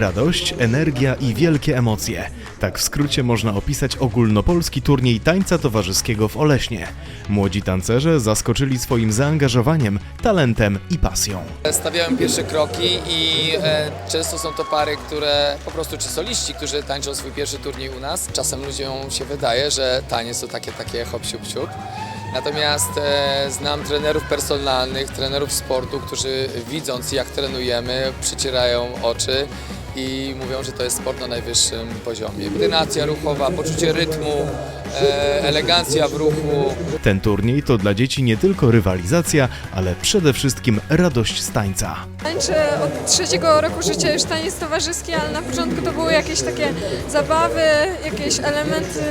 Radość, energia i wielkie emocje. Tak w skrócie można opisać ogólnopolski turniej tańca towarzyskiego w Oleśnie. Młodzi tancerze zaskoczyli swoim zaangażowaniem, talentem i pasją. Stawiałem pierwsze kroki i e, często są to pary, które po prostu, czy soliści, którzy tańczą swój pierwszy turniej u nas. Czasem ludziom się wydaje, że taniec to takie, takie hop siup siup. Natomiast e, znam trenerów personalnych, trenerów sportu, którzy widząc jak trenujemy, przycierają oczy i mówią, że to jest sport na najwyższym poziomie. Koordynacja ruchowa, poczucie rytmu, e, elegancja w ruchu, Ten turniej to dla dzieci nie tylko rywalizacja, ale przede wszystkim radość z tańca. Tańczę od trzeciego roku życia już taniec towarzyski, ale na początku to były jakieś takie zabawy, jakieś elementy,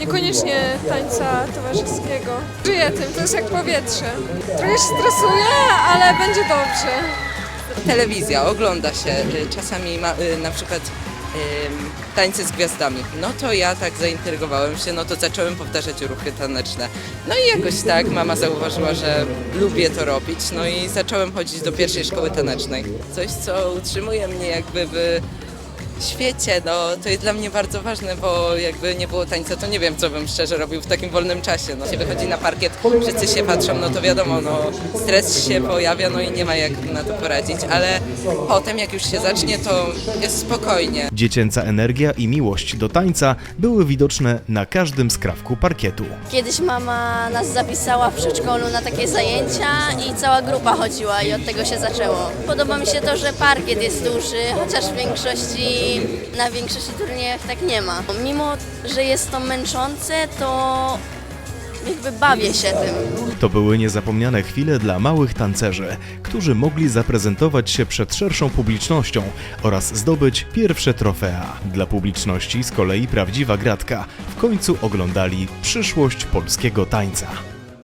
niekoniecznie tańca towarzyskiego. Żyję tym, to jest jak powietrze. Trochę się stresuję, ale będzie dobrze. Telewizja, ogląda się y, czasami ma, y, na przykład tańce z gwiazdami. No to ja tak zaintrygowałem się, no to zacząłem powtarzać ruchy taneczne. No i jakoś tak mama zauważyła, że lubię to robić, no i zacząłem chodzić do pierwszej szkoły tanecznej. Coś, co utrzymuje mnie jakby w świecie, no to jest dla mnie bardzo ważne, bo jakby nie było tańca, to nie wiem, co bym szczerze robił w takim wolnym czasie. No się wychodzi na parkiet, wszyscy się patrzą, no to wiadomo, no stres się pojawia, no i nie ma jak na to poradzić, ale potem jak już się zacznie, to jest spokojnie. Dziecięca energia i miłość do tańca były widoczne na każdym skrawku parkietu. Kiedyś mama nas zapisała w przedszkolu na takie zajęcia i cała grupa chodziła i od tego się zaczęło. Podoba mi się to, że parkiet jest duży, chociaż w większości, na większości turniejach tak nie ma. Mimo, że jest to męczące, to jakby bawię się tym. To były niezapomniane chwile dla małych tancerzy, którzy mogli zaprezentować się przed szerszą publicznością oraz zdobyć pierwsze trofea. Dla publiczności z kolei prawdziwa gratka. W końcu oglądali przyszłość polskiego tańca.